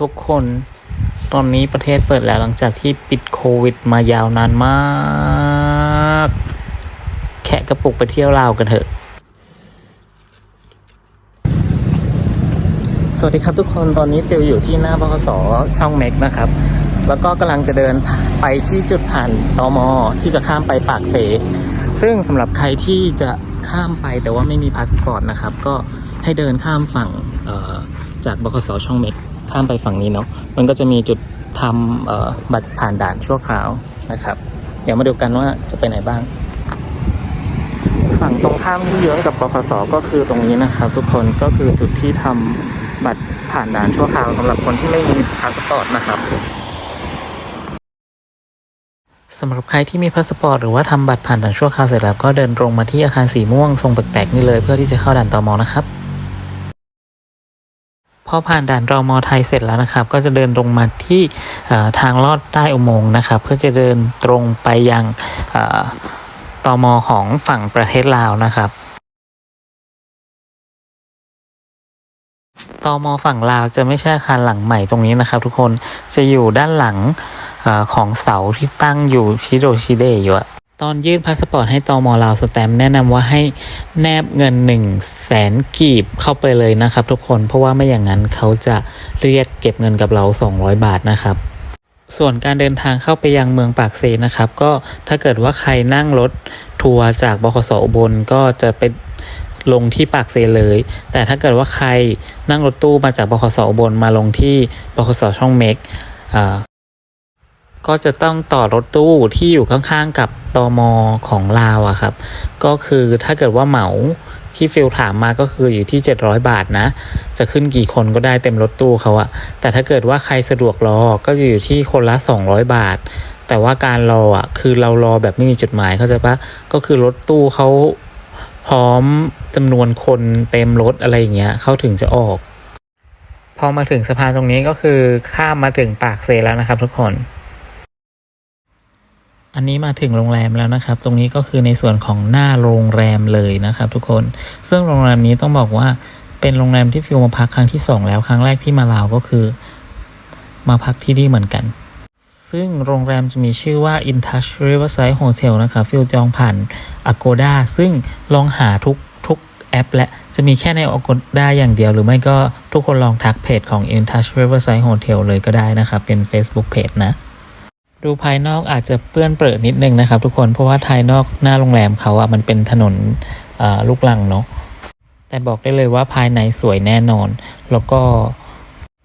ทุกคนตอนนี้ประเทศเปิดแล้วหลังจากที่ปิดโควิดมายาวนานมาก แคะกระปุกไปเที่ยวลาวกันเถอะ สวัสดีครับทุกคนตอนนี้ฟิลอยู่ที่หน้าบคสช่องเม็กนะครับ แล้วก็กำลังจะเดินไปที่จุดผ่านตอมอที่จะข้ามไปปากเส ซึ่งสำหรับใครที่จะข้ามไปแต่ว่าไม่มีพาสปอร์ตนะครับ ก็ให้เดินข้ามฝั่งจากบคสช่องเม็ก ข้ามไปฝั่งนี้เนาะมันก็จะมีจุดทำบัตรผ่านด่านชั่วคราวนะครับ เดี๋ยวมาดูกันว่าจะไปไหนบ้าง ฝั่งตรงข้ามที่เยื้องกับบคสก็คือตรงนี้นะครับ ทุกคนก็คือจุดที่ทำบัตรผ่านด่านชั่วคราวสำหรับคนที่ไม่มีพาสปอร์ตนะครับสำหรับใครที่มีพาสปอร์ตหรือว่าทำบัตรผ่านด่านชั่วคราวเสร็จแล้วก็เดินตรงมาที่อาคารสีม่วงทรงแปลกๆนี่เลยเพื่อที่จะเข้าด่านตอมนะครับ พอผ่านด่านรอมอไทยเสร็จแล้วนะครับ ก็จะเดินตรงมาที่ทางลอดใต้อุโมงค์นะครับ เพื่อจะเดินตรงไปยังเอ่อตมของฝั่งประเทศลาวนะครับตมฝั่งลาวจะไม่ใช่อาคารหลังใหม่ตรงนี้นะครับ ทุกคนจะอยู่ด้านหลังอของเสาที่ตั้งอยู่ชิโดชิเดะอยู่อะ ตอนยื่นพาสปอร์ตให้ตมลาวสแตมแนะนำว่าให้แนบเงิน1นึ่งแสนกีบเข้าไปเลยนะครับ ทุกคนเพราะว่าไม่อย่างนั้นเขาจะเรียกเก็บเงินกับเรา 200 บาทนะครับ ส่วนการเดินทางเข้าไปยังเมืองปากเซนะครับ ก็ถ้าเกิดว่าใครนั่งรถทัวร์จากบขสอุบลก็จะไปลงที่ปากเซเลย แต่ถ้าเกิดว่าใครนั่งรถตู้มาจากบขสอุบลมาลงที่บขสช่องเม็กอ่าก็จะต้องต่อรถตู้ที่อยู่ข้างๆกับ ตอมของลาวอะครับ ก็คือถ้าเกิดว่าเหมาที่ฟิลถามมาก็คืออยู่ที่ 700 บาทนะ จะขึ้นกี่คนก็ได้เต็มรถตู้เขาอะแต่ถ้าเกิดว่าใครสะดวกรอก็จะอยู่ที่คนละ 200 บาท แต่ว่าการรออะคือเรารอแบบไม่มีจุดหมายเข้าใจปะก็คือรถตู้เขาพร้อมจำนวนคนเต็มรถอะไรอย่างเงี้ยเขาถึงจะออก พอมาถึงสะพานตรงนี้ก็คือข้ามมาถึงปากเซแล้วนะครับทุกคน อันนี้มาถึงโรงแรมแล้วนะครับ ตรงนี้ก็คือในส่วนของหน้าโรงแรมเลยนะครับ ทุกคน ซึ่งโรงแรมนี้ต้องบอกว่าเป็นโรงแรมที่ฟิลมาพักครั้งที่สองแล้วครั้งแรกที่มาลาวก็คือ มาพักที่นี่เหมือนกัน ซึ่งโรงแรมจะมีชื่อว่า In Touch Riverside Hotel นะครับ ฟิลจองผ่าน Agoda ซึ่งลองหาทุกทุกแอป และจะมีแค่ใน Agoda อย่างเดียว หรือไม่ก็ทุกคนลองทักเพจของ In Touch Riverside Hotel เลยก็ได้นะครับ เป็น Facebook Page นะ ดูภายนอกอาจจะเปื้อนเปื้อนนิดนึงนะครับ ทุกคนเพราะว่าภายนอกหน้าโรงแรมเขาอะมันเป็นถนนลูกลังเนาะแต่บอกได้เลยว่าภายในสวยแน่นอน แล้วก็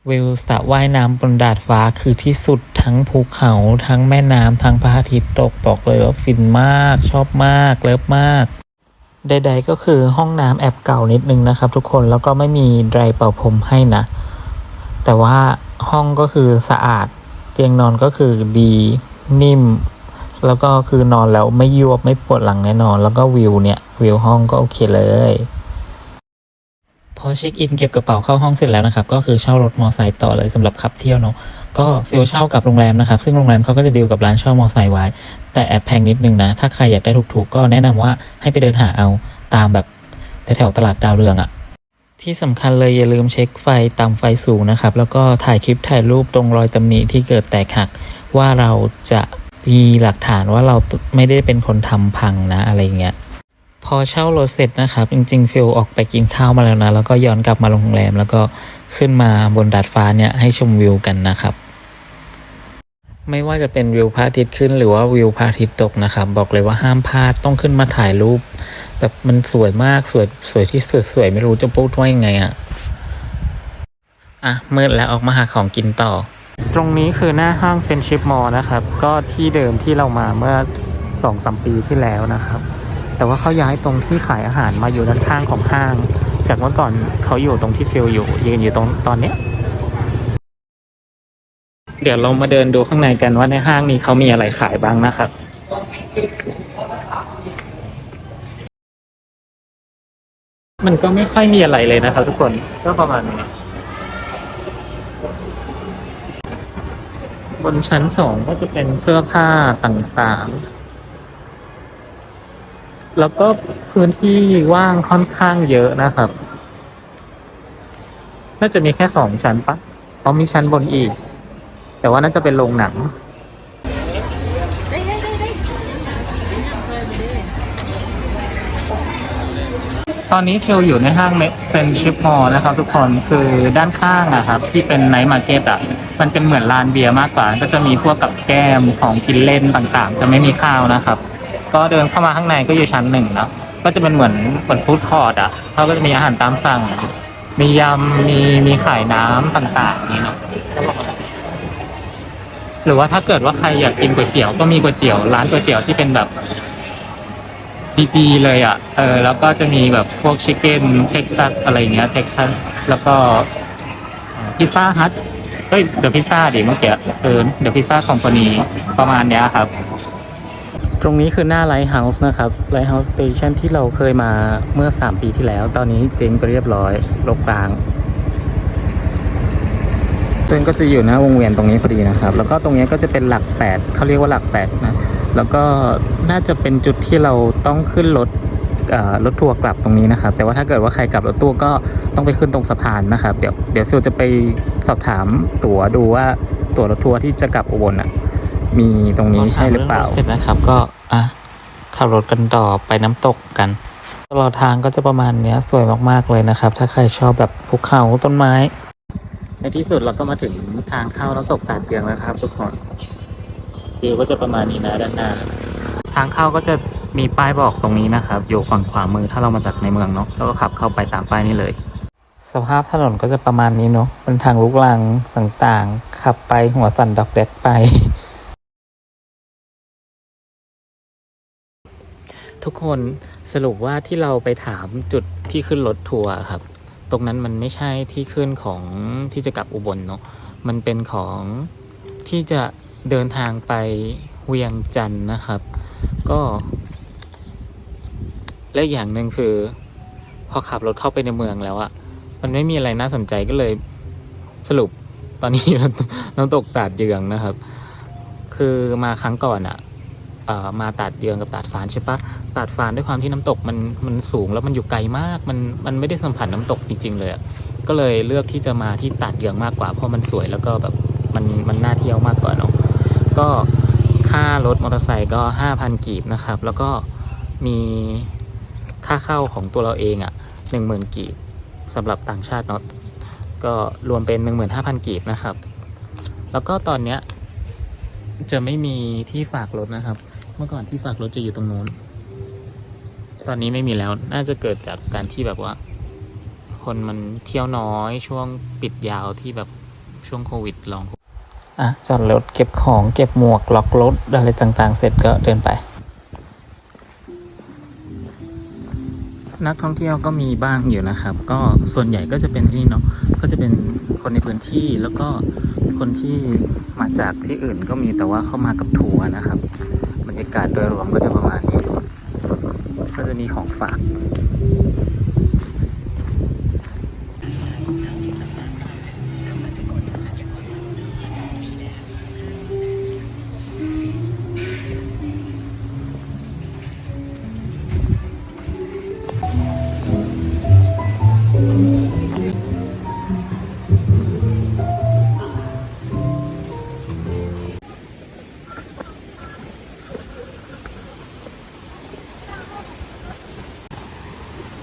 วิวสระว่ายน้ำบนดาดฟ้าคือที่สุดทั้งภูเขาทั้งแม่น้ำทั้งพระอาทิตย์ตกบอกเลยว่าฟินมากชอบมาก เลิฟมาก ใด ๆ ก็คือห้องน้ำแอบเก่านิดนึงนะครับ ทุกคนแล้วก็ไม่มีไดร์เป่าผมให้นะ แต่ว่าห้องก็คือสะอาด เตียงนอนก็คือดีนิ่ม แล้วก็คือนอนแล้วไม่ยวบไม่ปวดหลังแน่นอน แล้วก็วิวเนี่ยวิวห้องก็โอเคเลยพอเช็คอินเก็บกระเป๋าเข้าห้องเสร็จแล้วนะครับ ก็คือเช่ารถมอไซค์ต่อเลยสำหรับขับเที่ยวเนาะก็ฟิลเช่ากับโรงแรมนะครับ ซึ่งโรงแรมเขาก็จะดีลกับร้านเช่ามอไซค์ไว้ แต่แอบแพงนิดนึงนะ ถ้าใครอยากได้ถูกๆ ก็แนะนำว่าให้ไปเดินหาเอาตามแบบแถวๆตลาดดาวเรืองอะ ที่สำคัญเลยอย่าลืมเช็คไฟต่ำไฟสูงนะครับ แล้วก็ถ่ายคลิปถ่ายรูปตรงรอยตำหนิที่เกิดแตกหัก ว่าเราจะมีหลักฐานว่าเราไม่ได้เป็นคนทำพังนะอะไรเงี้ยพอเช่ารถเสร็จนะครับ จริงๆฟิลออกไปกินข้าวมาแล้วนะ แล้วก็ย้อนกลับมาโรงแรม แล้วก็ขึ้นมาบนดาดฟ้าเนี่ยให้ชมวิวกันนะครับ ไม่ว่าจะเป็นวิวพระอาทิตย์ขึ้นหรือว่าวิวพระอาทิตย์ตกนะครับ บอกเลยว่าห้ามพลาดต้องขึ้นมาถ่ายรูป แบบมันสวยมากสวยสวยที่สุดสวยไม่รู้จะพูดว่ายังไงอะอะมืดแล้วออกมาหาของกินต่อ ตรงนี้คือหน้าห้างเฟนชิพมอลนะครับ ก็ที่เดิมที่เรามาเมื่อสองสามปีที่แล้วนะครับ แต่ว่าเขาย้ายตรงที่ขายอาหารมาอยู่ด้านข้างของห้าง จากเมื่อก่อนเขาอยู่ตรงที่ฟิลอยู่ยืนอยู่ตรงตอนเนี้ยเดี๋ยวเรามาเดินดูข้างในกันว่าในห้างนี้เขามีอะไรขายบ้างนะครับ มันก็ไม่ค่อยมีอะไรเลยนะครับทุกคนก็ประมาณนี้ บนชั้นสองก็จะเป็นเสื้อผ้าต่างๆ แล้วก็พื้นที่ว่างค่อนข้างเยอะนะครับ น่าจะมีแค่สองชั้นปะเพราะมีชั้นบนอีก แต่ว่าน่าจะเป็นโรงหนัง ตอนนี้ฟิลอยู่ในห้างเมเซนชิปมอลนะครับทุกคนคือด้านข้างอะครับที่เป็นไนท์มาร์เก็ตอะมันเป็นเหมือนลานเบียร์มากกว่า ก็จะมีพวกกับแก้มของกินเล่นต่างๆ จะไม่มีข้าวนะครับ ก็เดินเข้ามาข้างในก็อยู่ชั้นหนึ่งเนะก็จะเป็นเหมือนเหมือนฟู้ดคอร์ดอะเขาก็จะมีอาหารตามสั่ง มียำมีมีขายน้ำต่างๆนี่เนาะหรือว่าถ้าเกิดว่าใครอยากกินก๋วยเตี๋ยวก็มีก๋วยเตี๋ยวร้านก๋วยเตี๋ยวที่เป็นแบบ ดีๆเลยอะ เออ แล้วก็จะมีแบบพวกชิคเก้นเท็กซัสอะไรเงี้ยเท็กซัส แล้วก็พิซซ่าฮัทเฮ้ยเดอะพิซซ่าดิเมื่อกี้เออเดอะพิซซ่าคอมพานีประมาณเนี้ยครับ ตรงนี้คือหน้าไลท์เฮาส์นะครับไลท์เฮาส์สเตชันที่เราเคยมาเมื่อ 3 ปีที่แล้ว ตอนนี้เจ๊งไปเรียบร้อยโลกกลางตัวเองก็จะอยู่หน้าวงเวียนตรงนี้พอดีนะครับ แล้วก็ตรงนี้ก็จะเป็นหลักแปดเขาเรียกว่าหลักแปดนะ แล้วก็น่าจะเป็นจุดที่เราต้องขึ้นรถเอ่อรถทัวร์กลับตรงนี้นะครับ แต่ว่าถ้าเกิดว่าใครกลับรถตู้ก็ต้องไปขึ้นตรงสะพานนะครับ เดี๋ยวเดี๋ยวฟิลจะไปสอบถามตั๋วดูว่าตั๋วรถทัวร์ที่จะกลับอุบลอะ มีตรงนี้ใช่หรือเปล่าเสร็จนะครับ ก็อะขับรถกันต่อไปน้ำตกกัน ตลอดทางก็จะประมาณเนี้ยสวยมากๆเลยนะครับ ถ้าใครชอบแบบภูเขาต้นไม้ ในที่สุดเราก็มาถึงทางเข้าน้ำตกตาดเตียงแล้วนะครับทุกคน วิวก็จะประมาณนี้นะด้านหน้า ทางเข้าก็จะมีป้ายบอกตรงนี้นะครับ อยู่ฝั่งขวามือถ้าเรามาจากในเมืองเนาะแล้วก็ขับเข้าไปตามป้ายนี้เลย สภาพถนนก็จะประมาณนี้เนาะเป็นทางลูกลังต่างๆ ขับไปหัวสั่นดอกแดกไป ทุกคนสรุปว่าที่เราไปถามจุดที่ขึ้นรถทัวร์ครับ ตรงนั้นมันไม่ใช่ที่ขึ้นของที่จะกลับอุบลเนาะมันเป็นของที่จะ เดินทางไปเวียงจันทร์นะครับ ก็ และอย่างหนึ่งคือ พอขับรถเข้าไปในเมืองแล้วอะมันไม่มีอะไรน่าสนใจก็เลยสรุปตอนนี้น้ำตกตาดเยืองนะครับ คือมาครั้งก่อนอะเอ่อมาตาดเยืองกับตาดฟานใช่ปะตาดฟานด้วยความที่น้ำตกมันมันสูงแล้วมันอยู่ไกลมาก มันมันไม่ได้สัมผัสน้ำตกจริง ๆ เลยก็เลยเลือกที่จะมาที่ตาดเยืองมากกว่า เพราะมันสวยแล้วก็แบบมันมันน่าเที่ยวมากกว่าเนาะ ก็ค่ารถมอเตอร์ไซค์ก็ 5,000 กีบนะครับ แล้วก็มีค่าเข้าของตัวเราเองอะ่ะ10,000 กีบสำหรับต่างชาติเนาะก็รวมเป็น 15,000 กีบนะครับ แล้วก็ตอนเนี้ยจะไม่มีที่ฝากรถนะครับ เมื่อก่อนที่ฝากรถจะอยู่ตรงนู้น ตอนนี้ไม่มีแล้ว น่าจะเกิดจากการที่แบบว่า คนมันเที่ยวน้อยช่วงปิดยาวที่แบบช่วงโควิดลอง อะจอดรถเก็บของเก็บหมวกล็อกรถอะไรต่างๆ เสร็จก็เดินไป นักท่องเที่ยวก็มีบ้างอยู่นะครับ ก็ส่วนใหญ่ก็จะเป็นที่นี่เนาะก็จะเป็นคนในพื้นที่แล้วก็คนที่มาจากที่อื่นก็มีแต่ว่าเข้ามากับทัวร์นะครับบรรยากาศโดยรวมก็จะประมาณนี้ก็จะมีของฝาก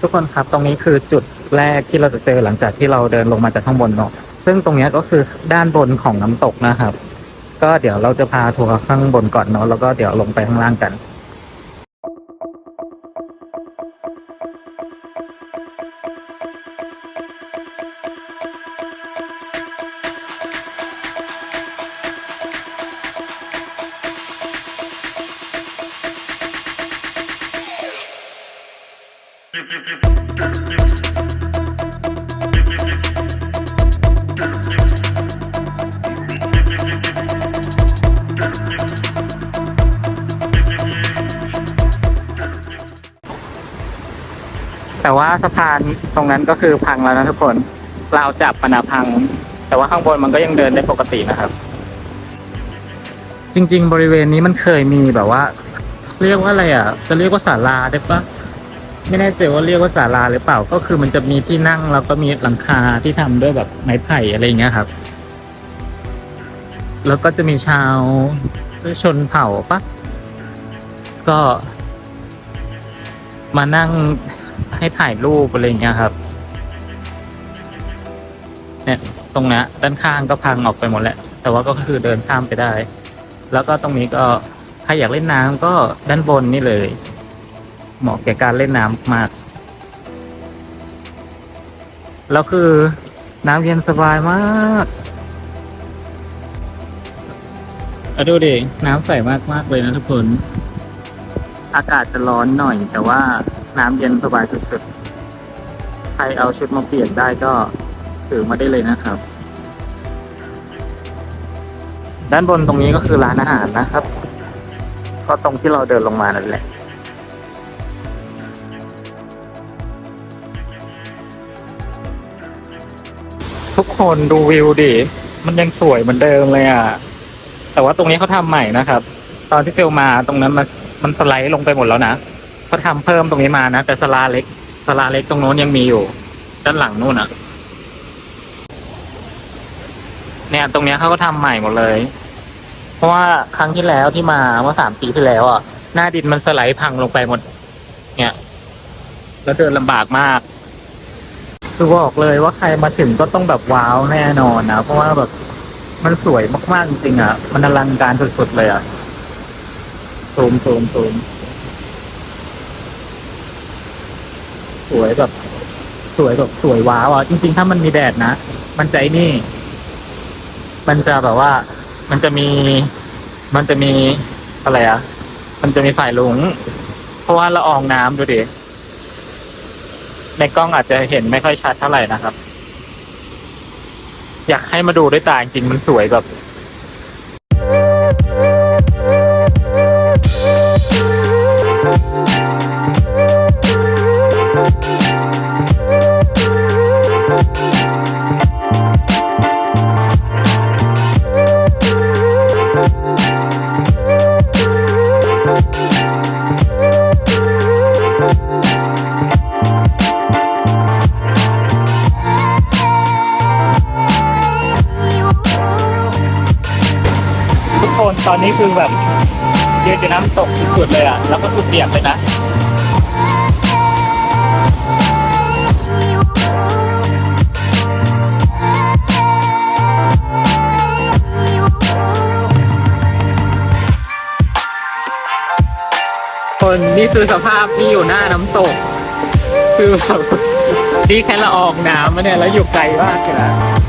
กคนครับตรงนี้คือจุดแรกที่เราจะเจอหลังจากที่เราเดินลงมาจากข้างบนเนาะซึ่งตรงนี้ก็คือด้านบนของน้ำตกนะครับ ก็เดี๋ยวเราจะพาทัวร์ข้างบนก่อนเนาะแล้วก็เดี๋ยวลงไปข้างล่างกัน แต่ว่าสะพานตรงนั้นก็คือพังแล้วนะทุกคนเราจับมันอะพัง แต่ว่าข้างบนมันก็ยังเดินได้ปกตินะครับ จริง ๆ บริเวณนี้มันเคยมีแบบว่า เรียกว่าอะไรอะ จะเรียกว่าศาลาได้ปะไม่แน่ใจว่าเรียกว่าศาลาหรือเปล่า ก็คือมันจะมีที่นั่งแล้วก็มีหลังคาที่ทำด้วยแบบไม้ไผ่อะไรอย่างเงี้ยครับ แล้วก็จะมีชาวชนเผ่าปะก็มานั่ง ให้ถ่ายรูปอะไรอย่างเงี้ยครับ เนี่ย ตรงเนี้ยด้านข้างก็พังออกไปหมดแล้ว แต่ว่าก็คือเดินข้ามไปได้ แล้วก็ตรงนี้ก็ใครอยากเล่นน้ำก็ด้านบนนี่เลย เหมาะแก่การเล่นน้ำมาก แล้วคือน้ำเย็นสบายมากอดูดิน้ำใสมากมากเลยนะทุกคน อากาศจะร้อนหน่อยแต่ว่า น้ำเย็นสบายสุดๆ ใครเอาชุดมาเปลี่ยนได้ก็ถือมาได้เลยนะครับ ด้านบนตรงนี้ก็คือร้านอาหารนะครับ ก็ตรงที่เราเดินลงมานั่นแหละทุกคนดูวิวดิ มันยังสวยเหมือนเดิมเลยอะ แต่ว่าตรงนี้เขาทำใหม่นะครับ ตอนที่เฟลมาตรงนั้นมันมันสไลด์ลงไปหมดแล้วนะ เขาทำเพิ่มตรงนี้มานะ แต่สลาเล็กสลาเล็กตรงโน้นยังมีอยู่ ด้านหลังนู่นอะเนี่ย ตรงเนี้ยเขาก็ทำใหม่หมดเลย เพราะว่าครั้งที่แล้วที่มาเมื่อสามปีที่แล้วอะหน้าดินมันสไลด์พังลงไปหมด เนี่ย แล้วเดินลำบากมาก คือบอกเลยว่าใครมาถึงก็ต้องแบบว้าวแน่นอนนะเพราะว่าแบบมันสวยมากๆจริงๆอะ มันอลังการสุดๆเลยอะซูมซูมซูม สวยแบบ สวยแบบสวยว้าวอะจริง ๆ ถ้ามันมีแดดนะ มันจะนี่ มันจะแบบว่า มันจะมี มันจะมีอะไรอะ มันจะมีฝ่ายลุงเพราะว่าละอองน้ำดูดิในกล้องอาจจะเห็นไม่ค่อยชัดเท่าไหร่นะครับ อยากให้มาดูด้วยตาจริงมันสวยแบบ อนนี้คือแบบยืนอยู่น้ำตกสุดๆเลยอะ แล้วก็คือเปียกเลยนะคนนี่คือสภาพที่อยู่หน้าน้ำตก คือแบบนี่แค่ละอองน้ำมาเนี่ยแล้วอยู่ไกลมากเลยนะ「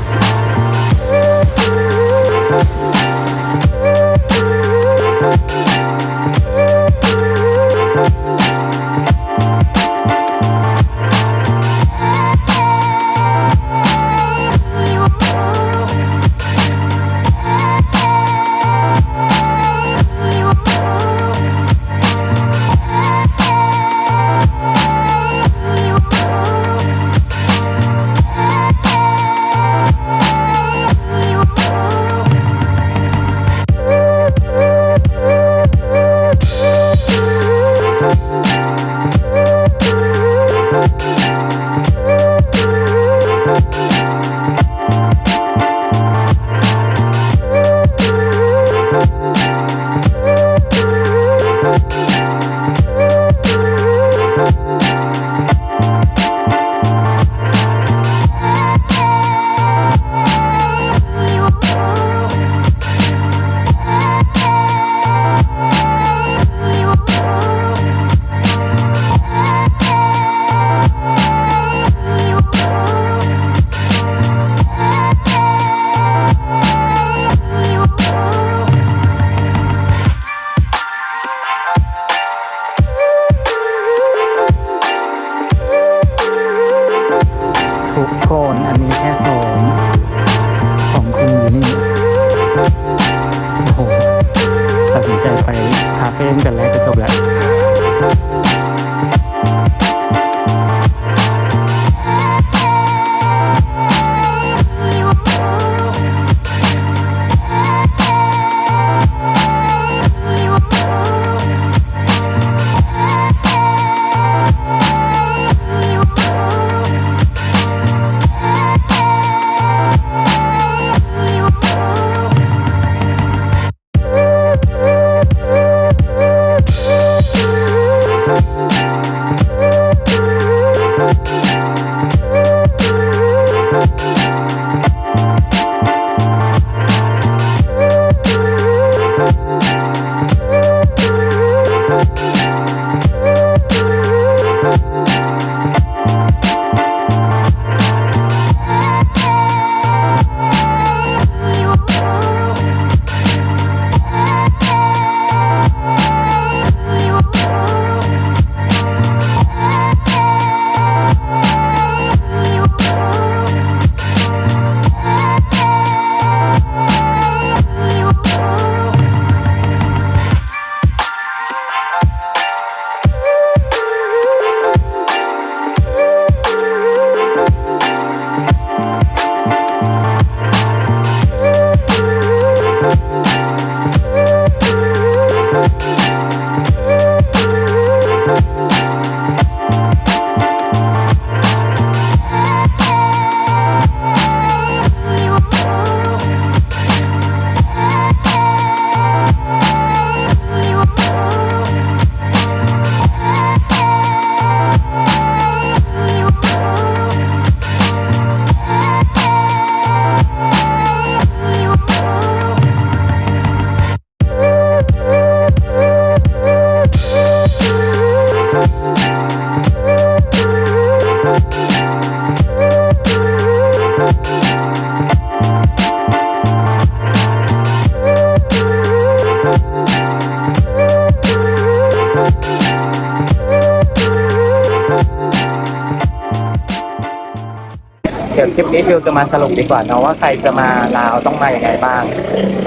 คลิปนี้ฟิวจะมาสรุปดีกว่าเนาะว่าใครจะมาลาวต้องมาอย่างไงบ้าง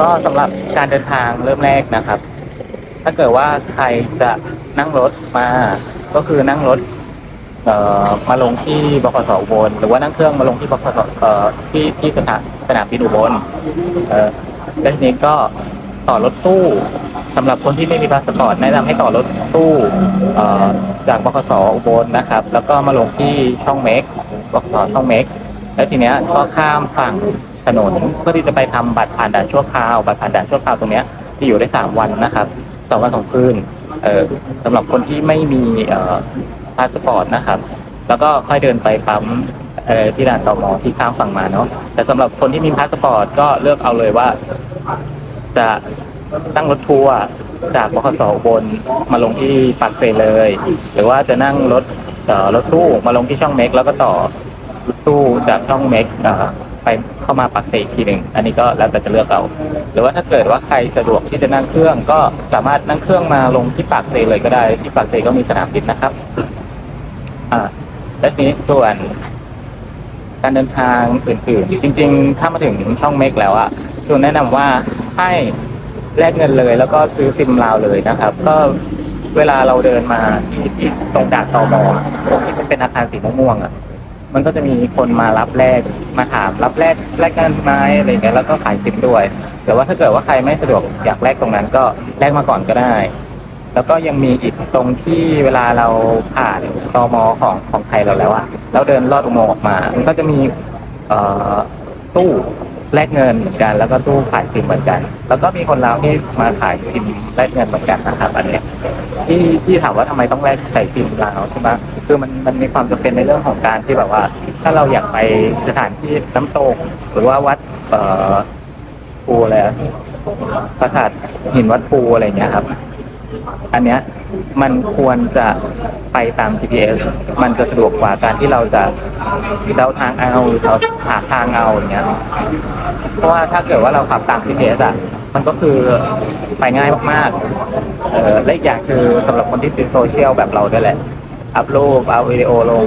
ก็สำหรับการเดินทางเริ่มแรกนะครับ ถ้าเกิดว่าใครจะนั่งรถมา ก็คือนั่งรถเอ่อมาลงที่บขสอุบลหรือว่านั่งเครื่องมาลงที่บขสเอ่อที่ที่สถานสนามบินอุบลเออแล้วทีนี้ก็ต่อรถตู้สำหรับคนที่ไม่มีพาสปอร์ตแนะนำให้ต่อรถตู้เอ่อจากบขสอุบลนะครับ แล้วก็มาลงที่ช่องเมกบขสช่องเมก แล้วทีเนี้ยก็ข้ามฝั่งถนนเพื่อที่จะไปทำบัตรผ่านด่านชั่วคราวบัตรผ่านด่านชั่วคราวตรงเนี้ยที่อยู่ได้สามวันนะครับสองวันสองคืนเออสำหรับคนที่ไม่มีเอ่อพาสปอร์ตนะครับ แล้วก็ค่อยเดินไปปั๊มเอ่อที่ด่านตมที่ข้ามฝั่งมาเนาะแต่สำหรับคนที่มีพาสปอร์ตก็เลือกเอาเลยว่า จะนั่งรถทัวร์จากบขสบนมาลงที่ปากเซเลย หรือว่าจะนั่งรถรถตู้มาลงที่ช่องเม็กแล้วก็ต่อ ตู้จากช่องเม็กเอ่อไปเข้ามาปากเซอีกทีหนึ่งอันนี้ก็แล้วแต่จะเลือกเอา หรือว่าถ้าเกิดว่าใครสะดวกที่จะนั่งเครื่องก็สามารถนั่งเครื่องมาลงที่ปากเซเลยก็ได้ ที่ปากเซก็มีสนามบินนะครับ อ่า และทีนี้ส่วนการเดินทางอื่นๆ จริง ๆ ถ้ามาถึงช่องเมกแล้วอะชวนแนะนำว่าให้แลกเงินเลย แล้วก็ซื้อซิมลาวเลยนะครับ ก็เวลาเราเดินมาที่ตรงด่านตมอตรงที่มันเป็นอาคารสีม่วงๆอะ มันก็จะมีคนมารับแลกมาถามรับแลกแลกเงินไหมอะไรเงี้ยแล้วก็ขายซิมด้วยแต่ว่าถ้าเกิดว่าใครไม่สะดวกอยากแลกตรงนั้นก็แลกมาก่อนก็ได้ แล้วก็ยังมีอีกตรงที่เวลาเราผ่านตมของของไทยเราแล้วอะแล้วเดินลอดอุโมงค์ออกมา มันก็จะมีเอ่อตู้แลกเงินเหมือนกัน แล้วก็ตู้ขายซิมเหมือนกัน แล้วก็มีคนลาวที่มาขายซิมแลกเงินเหมือนกันนะครับ อันเนี้ยที่ที่ถามว่าทำไมต้องแลกใส่ซิมลาวใช่ไหม คือมันมันมีความจำเป็นในเรื่องของการที่แบบว่า ถ้าเราอยากไปสถานที่น้ำตก หรือว่าวัดเอ่อภูอะไรอะปราสาทหินวัดภูอะไรอย่างเงี้ยครับ อันเนี้ยมันควรจะไปตาม GPS มันจะสะดวกกว่าการที่เราจะเดาทางเอาหรือเราหาทางเอาอย่างเงี้ย เพราะว่าถ้าเกิดว่าเราขับตาม GPS อะ มันก็คือไปง่ายมากๆ เออและอีกอย่างคือสำหรับคนที่ติดโซเชียลแบบเราด้วยแหละ อัพรูปเอาวิดีโอลง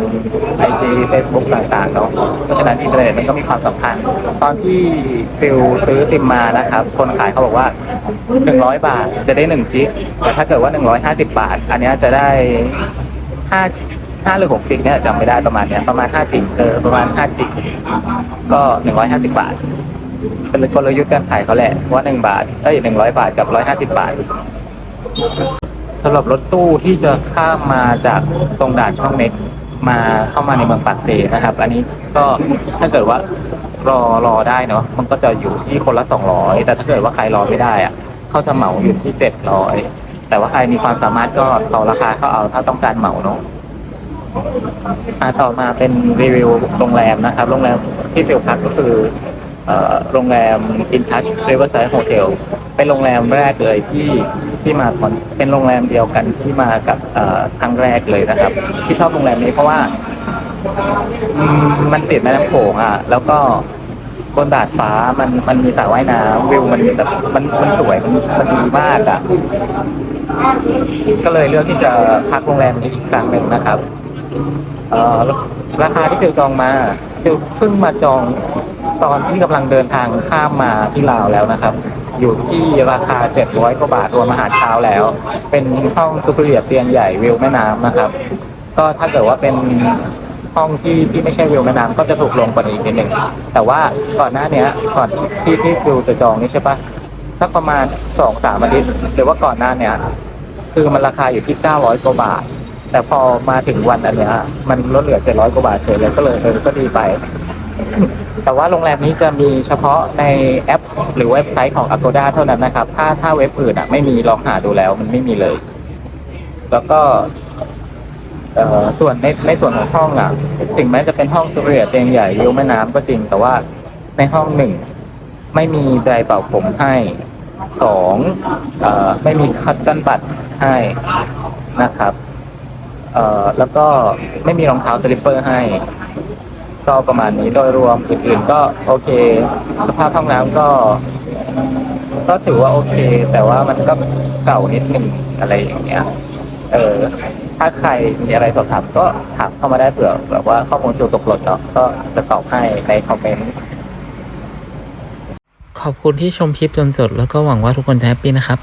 IG Facebook ต่างๆเนาะเพราะฉะนั้นอินเทอร์เน็ตมันก็มีความสำคัญ ตอนที่ฟิลซื้อซิมมานะครับ คนขายเขาบอกว่า 100 บาทจะได้1จิกแต่ถ้าเกิดว่า 150 บาท อันนี้จะได้5 5หรือ6จิกเนี่ยจำไม่ได้ประมาณเนี้ยประมาณ5จิกเออประมาณ5จิกก็150บาท เป็นกลยุทธ์การขายเขาแหละว่า1บาทเอ้ย100บาทกับ150บาทำหรับรถตู้ที่จะข้ามมาจากตรงด่านช่องเม็กมาเข้ามาในเมืองปากเซนะครับ อันนี้ก็ถ้าเกิดว่ารอรอได้เนาะมันก็จะอยู่ที่คนละ 200 แต่ถ้าเกิดว่าใครรอไม่ได้อะเขาจะเหมาอยู่ที่ 700 แต่ว่าใครมีความสามารถก็ต่อราคาเขาเอาถ้าต้องการเหมาเนาะอาต่อมาเป็นรีวิวโรงแรมนะครับ โรงแรมที่เซลพักก็คืออโรงแรม In Touch Riverside Hotel เป็นโรงแรมแรกเลยที่ ที่มาก่อนเป็นโรงแรมเดียวกันที่มากับครั้งแรกเลยนะครับ ที่ชอบโรงแรมนี้เพราะว่ามมันติดแม่น้ำโขงอะ แล้วก็บนดาดฟ้ามันมันมีสระว่ายน้ำวิวมันแบบมันมันสวยมันมันดีมากอะ ก็เลยเลือกที่จะพักโรงแรมนี้อีกครั้งหนึ่งนะครับเอ่อราคาที่ฟิวจองมาฟิวเพิ่งมาจองตอนที่กำลังเดินทางข้ามมาที่ลาวแล้วนะครับ อยู่ที่ราคา 700 กว่าบาทรวมอาหารเช้าแล้ว เป็นห้องซูเปอร์เรียเตียงใหญ่วิวแม่น้ำนะครับ ก็ถ้าเกิดว่าเป็นห้องที่ที่ไม่ใช่วิวแม่น้ำก็จะถูกลงกว่านี้อีกนิดหนึ่งแต่ว่าก่อนหน้าเนี้ยก่อนที่ที่ที่ฟิวจะจองนี่ใช่ปะสักประมาณสองสามอาทิตย์หรือว่าก่อนหน้าเนี้ยคือมันราคาอยู่ที่ 900 กว่าบาท แต่พอมาถึงวันอันเนี้ยมันลดเหลือ 700 กว่าบาทเฉยเลยก็เลยเออก็ดีไป แต่ว่าโรงแรมนี้จะมีเฉพาะในแอป หรือเว็บไซต์ของ Agoda เท่านั้นนะครับ ถ้าถ้าเว็บอื่นอะไม่มีลองหาดูแล้วมันไม่มีเลย แล้วก็ส่วนในในส่วนของห้องอะ ถึงแม้จะเป็นห้องสุเรียเตียงใหญ่วิวแม่น้ำก็จริง แต่ว่าในห้องหนึ่งไม่มีไดร์เป่าผมให้สองอไม่มีคัตตันบัตให้นะครับแล้วก็ไม่มีรองเท้าสลิปเปอร์ให้ ก็ประมาณนี้โดยรวมอื่นๆก็โอเค สภาพห้องน้ำก็ ก็ถือว่าโอเค แต่ว่ามันก็เก่านิดนึงอะไรอย่างเงี้ย เออ ถ้าใครมีอะไรสอบถามก็ถามเข้ามาได้เผื่อแบบว่าข้อมูลฟิวตกหล่นเนาะก็จะตอบให้ในคอมเมนต์ขอบคุณที่ชมคลิปจนจบแล้วก็หวังว่าทุกคนจะแฮปปี้นะครับ